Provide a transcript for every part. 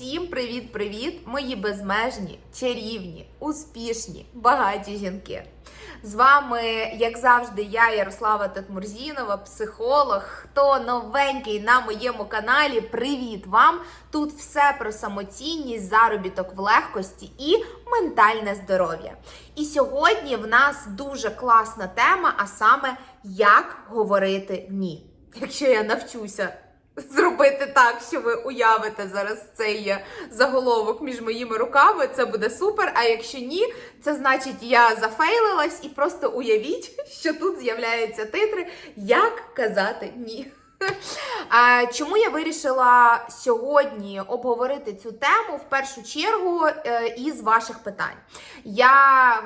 Всім привіт-привіт, мої безмежні, чарівні, успішні, багаті жінки. З вами, як завжди, я, Ярослава Татмурзінова, психолог. Хто новенький на моєму каналі, привіт вам! Тут все про самоцінність, заробіток в легкості і ментальне здоров'я. І сьогодні в нас дуже класна тема, а саме як говорити ні. Якщо я навчуся зробити так, що ви уявите зараз цей е, заголовок між моїми руками, це буде супер. А якщо ні, це значить я зафейлилась і просто уявіть, що тут з'являються титри, як казати ні. Чому я вирішила сьогодні обговорити цю тему в першу чергу е, із ваших питань? Я,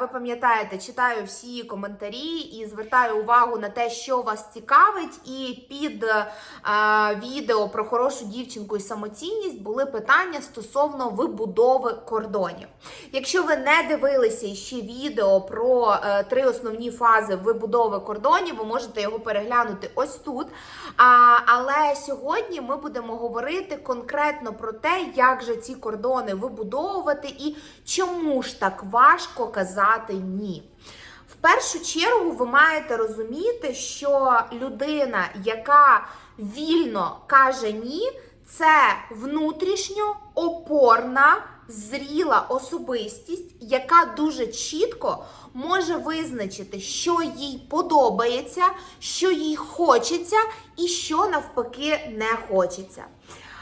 ви пам'ятаєте, читаю всі коментарі і звертаю увагу на те, що вас цікавить, і під е, відео про хорошу дівчинку і самоцінність були питання стосовно вибудови кордонів. Якщо ви не дивилися ще відео про е, три основні фази вибудови кордонів, ви можете його переглянути ось тут. А, але сьогодні ми будемо говорити конкретно про те, як же ці кордони вибудовувати і чому ж так важко казати ні. В першу чергу ви маєте розуміти, що людина, яка вільно каже ні, це внутрішньо опорна, зріла особистість, яка дуже чітко може визначити, що їй подобається, що їй хочеться, і що навпаки не хочеться.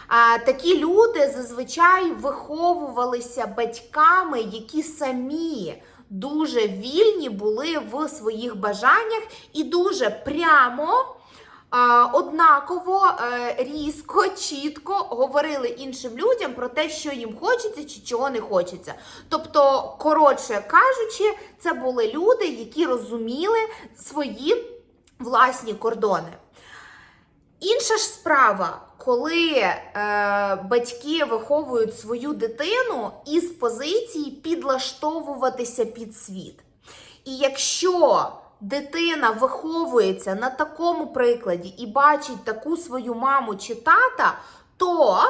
А, такі люди зазвичай виховувалися батьками, які самі дуже вільні були в своїх бажаннях і дуже прямо. Однаково е, різко, чітко говорили іншим людям про те, що їм хочеться чи чого не хочеться. Тобто, коротше кажучи, це були люди, які розуміли свої власні кордони. Інша ж справа, коли е, батьки виховують свою дитину із позиції підлаштовуватися під світ. І якщо дитина виховується на такому прикладі і бачить таку свою маму чи тата, то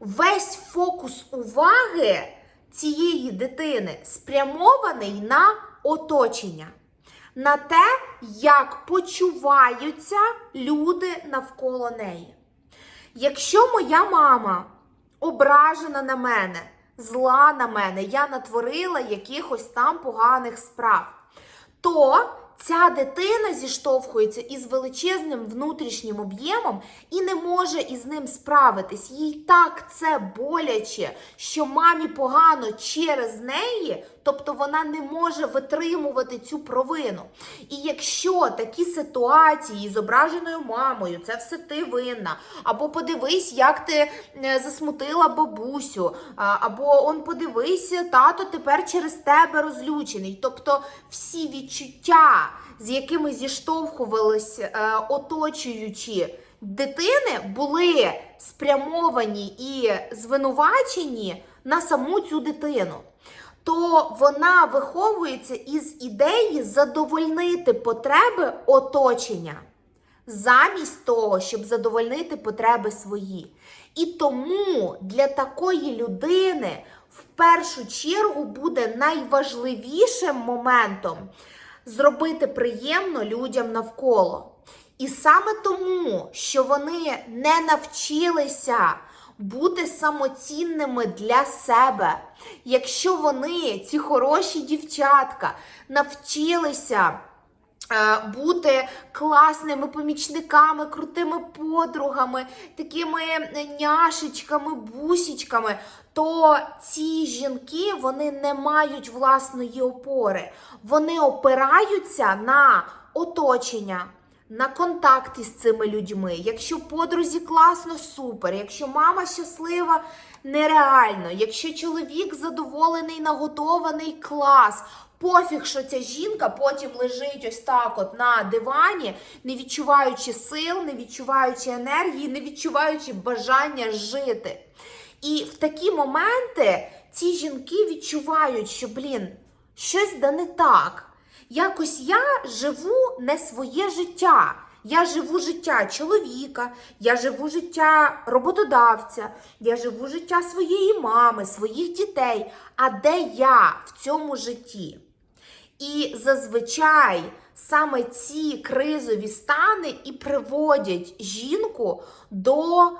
весь фокус уваги цієї дитини спрямований на оточення на те, як почуваються люди навколо неї. Якщо моя мама ображена на мене, зла на мене, я натворила якихось там поганих справ, то ця дитина зіштовхується із величезним внутрішнім об'ємом і не може із ним справитись. Їй так це боляче, що мамі погано через неї, тобто вона не може витримувати цю провину. І якщо такі ситуації з ображеною мамою, це все ти винна, або подивись, як ти е, засмутила бабусю, або он подивись, тато тепер через тебе розлючений. Тобто всі відчуття, з якими зіштовхувались е, оточуючі дитини, були спрямовані і звинувачені на саму цю дитину. То вона виховується із ідеї задовольнити потреби оточення, замість того, щоб задовольнити потреби свої. І тому для такої людини в першу чергу буде найважливішим моментом зробити приємно людям навколо. І саме тому, що вони не навчилися бути самоцінними для себе, якщо вони, ці хороші дівчатка, навчилися. е, Бути класними помічниками, крутими подругами, такими няшечками, бусічками, то ці жінки вони не мають власної опори. Вони опираються на оточення, на контакт із цими людьми. Якщо подрузі класно, супер. Якщо мама щаслива, нереально. Якщо чоловік задоволений, наготований, клас. Пофіг, що ця жінка потім лежить ось так от на дивані, не відчуваючи сил, не відчуваючи енергії, не відчуваючи бажання жити. І в такі моменти ці жінки відчувають, що, блін, щось да не так. Якось я живу не своє життя. Я живу життя чоловіка, я живу життя роботодавця, я живу життя своєї мами, своїх дітей. А де я в цьому житті? І зазвичай саме ці кризові стани і приводять жінку до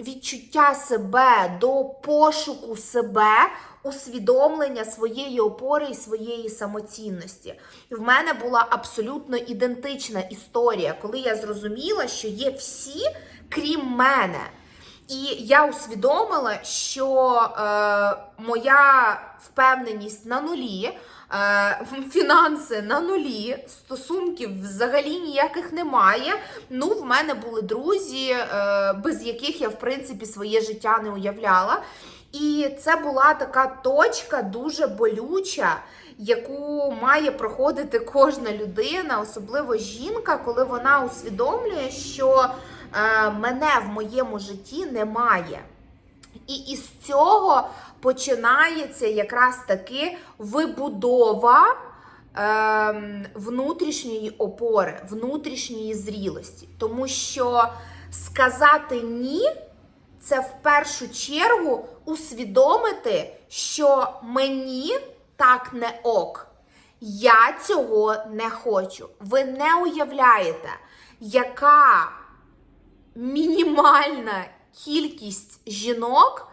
відчуття себе, до пошуку себе, усвідомлення своєї опори і своєї самоцінності. В мене була абсолютно ідентична історія, коли я зрозуміла, що є всі, крім мене. І я усвідомила, що е, моя впевненість на нулі, е, фінанси на нулі, стосунків взагалі ніяких немає. Ну, в мене були друзі, е, без яких я, в принципі, своє життя не уявляла. І це була така точка дуже болюча, яку має проходити кожна людина, особливо жінка, коли вона усвідомлює, що е, мене в моєму житті немає. І із цього починається якраз таки вибудова ем, внутрішньої опори, внутрішньої зрілості. Тому що сказати ні це в першу чергу усвідомити, що мені так не ок. Я цього не хочу. Ви не уявляєте, яка мінімальна кількість жінок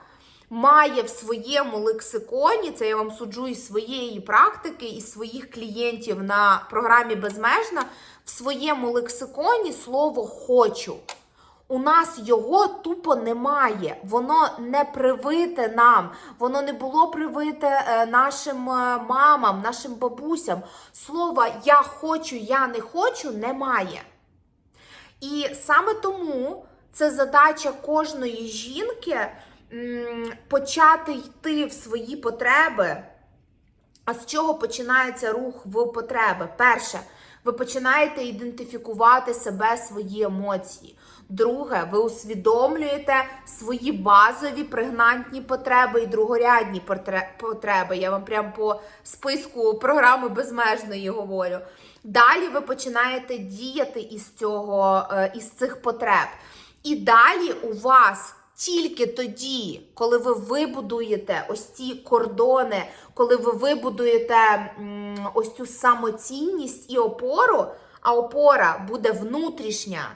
має в своєму лексиконі, це я вам суджу із своєї практики, із своїх клієнтів на програмі Безмежна, в своєму лексиконі слово хочу. У нас його тупо немає, воно не привите нам, воно не було привите е, нашим е, мамам, нашим бабусям. Слова я хочу, я не хочу немає. І саме тому це задача кожної жінки почати йти в свої потреби. А з чого починається рух в потреби? Перше, ви починаєте ідентифікувати себе, свої емоції. Друге, ви усвідомлюєте свої базові пригнантні потреби і другорядні потреби. Я вам прямо по списку програми безмежної говорю. Далі ви починаєте діяти із цього, е, із цих потреб. І далі у вас тільки тоді, коли ви вибудуєте ось ці кордони, коли ви вибудуєте ось цю самоцінність і опору, а опора буде внутрішня.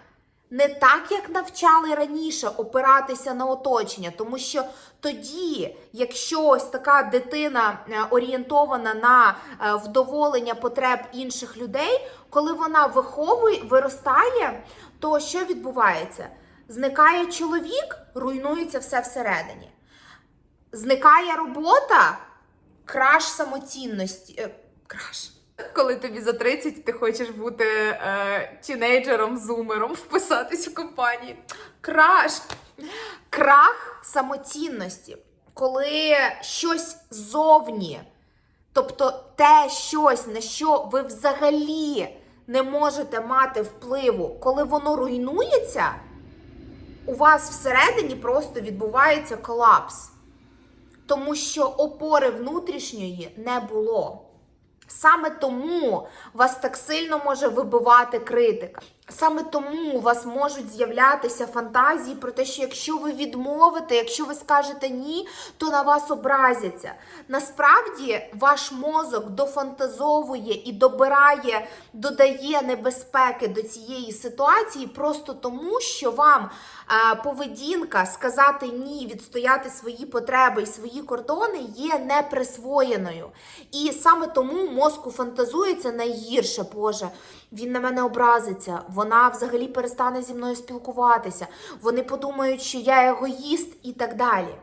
Не так, як навчали раніше, опиратися на оточення, тому що тоді, якщо ось така дитина е, орієнтована на е, вдоволення потреб інших людей, коли вона виховує, виростає, то що відбувається? Зникає чоловік, руйнується все всередині. Зникає робота, краш самоцінності. Е, краш. Коли тобі за 30 ти хочеш бути е, тінейджером, зумером, вписатись в компанії. Краш. Крах самоцінності. Коли щось зовні, тобто те щось, на що ви взагалі не можете мати впливу, коли воно руйнується, у вас всередині просто відбувається колапс. Тому що опори внутрішньої не було. Саме тому вас так сильно може вибивати критика. Саме тому у вас можуть з'являтися фантазії про те, що якщо ви відмовите, якщо ви скажете ні, то на вас образяться. Насправді ваш мозок дофантазовує і добирає, додає небезпеки до цієї ситуації просто тому, що вам е, поведінка сказати ні, відстояти свої потреби і свої кордони є неприсвоєною. І саме тому мозку фантазується найгірше, Боже. Він на мене образиться, вона взагалі перестане зі мною спілкуватися. Вони подумають, що я егоїст і так далі.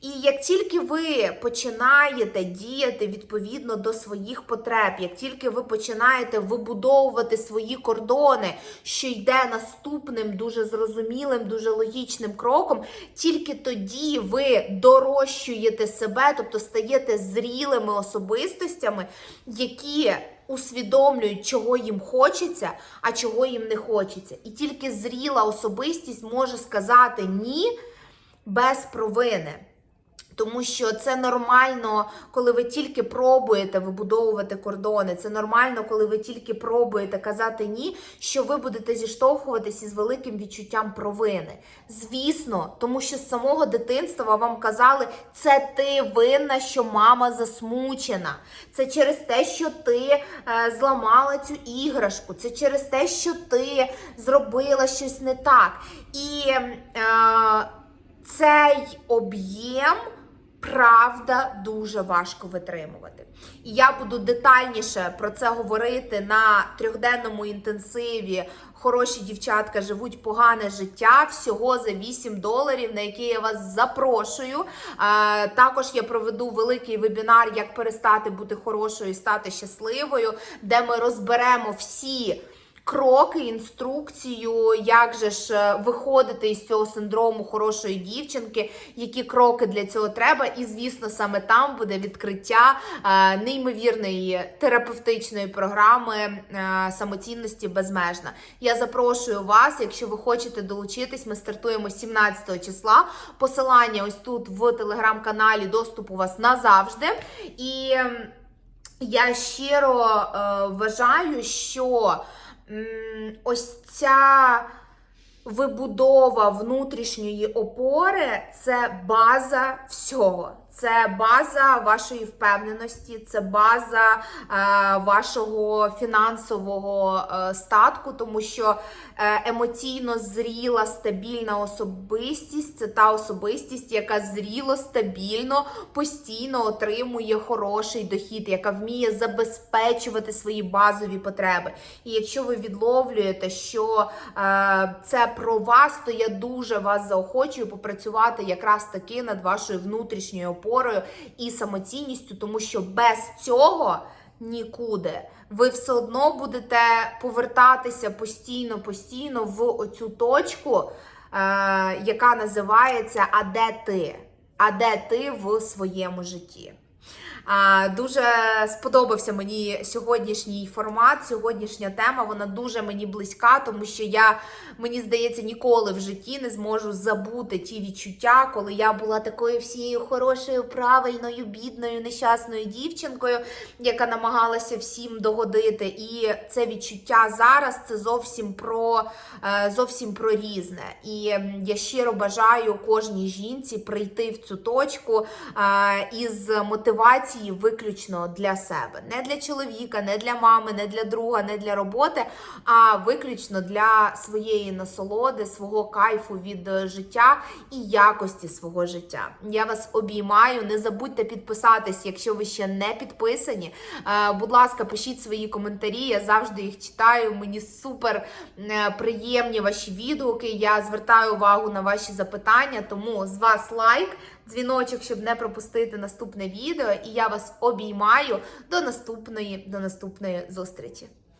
І як тільки ви починаєте діяти відповідно до своїх потреб, як тільки ви починаєте вибудовувати свої кордони, що йде наступним дуже зрозумілим, дуже логічним кроком, тільки тоді ви дорощуєте себе, тобто стаєте зрілими особистостями, які усвідомлюють, чого їм хочеться, а чого їм не хочеться. І тільки зріла особистість може сказати ні без провини. Тому що це нормально, коли ви тільки пробуєте вибудовувати кордони. Це нормально, коли ви тільки пробуєте казати ні, що ви будете зіштовхуватись із великим відчуттям провини. Звісно, тому що з самого дитинства вам казали, це ти винна, що мама засмучена. Це через те, що ти е, зламала цю іграшку. Це через те, що ти зробила щось не так. І е, цей об'єм. Правда дуже важко витримувати. І я буду детальніше про це говорити на трьохденному інтенсиві. Хороші дівчатка живуть погане життя всього за 8 доларів, на який я вас запрошую. Е, також я проведу великий вебінар, як перестати бути хорошою і стати щасливою, де ми розберемо всі. Кроки, інструкцію, як же ж е, виходити із цього синдрому хорошої дівчинки, які кроки для цього треба. І, звісно, саме там буде відкриття е, неймовірної терапевтичної програми е, самоцінності безмежна. Я запрошую вас, якщо ви хочете долучитись, ми стартуємо 17 числа. Посилання ось тут в телеграм-каналі. Доступ у вас назавжди. І ем, я щиро е, вважаю, що ось ця вибудова внутрішньої опори це база всього. Це база вашої впевненості, це база е, вашого фінансового е, статку, тому що е, емоційно зріла стабільна особистість це та особистість, яка зріло, стабільно, постійно отримує хороший дохід, яка вміє забезпечувати свої базові потреби. І якщо ви відловлюєте, що е, це про вас, то я дуже вас заохочую попрацювати якраз таки над вашою внутрішньою опорою і самоцінністю, тому що без цього нікуди. Ви все одно будете повертатися постійно, постійно в оцю точку, е, яка називається А де ти? А де ти в своєму житті? Дуже сподобався мені сьогоднішній формат, сьогоднішня тема. Вона дуже мені близька, тому що я, мені здається, ніколи в житті не зможу забути ті відчуття, коли я була такою всією хорошою, правильною, бідною, нещасною дівчинкою, яка намагалася всім догодити. І це відчуття зараз це зовсім про, е, зовсім про різне. І я щиро бажаю кожній жінці прийти в цю точку е, із мотивацією виключно для себе, не для чоловіка, не для мами, не для друга, не для роботи, а виключно для своєї насолоди, свого кайфу від е, життя і якості свого життя. Я вас обіймаю. Не забудьте підписатись, якщо ви ще не підписані. Е, Будь ласка, пишіть свої коментарі. Я завжди їх читаю. Мені супер е, приємні ваші відгуки. Я звертаю увагу на ваші запитання, тому з вас лайк, дзвіночок, щоб не пропустити наступне відео. І я вас обіймаю до наступної, до наступної зустрічі.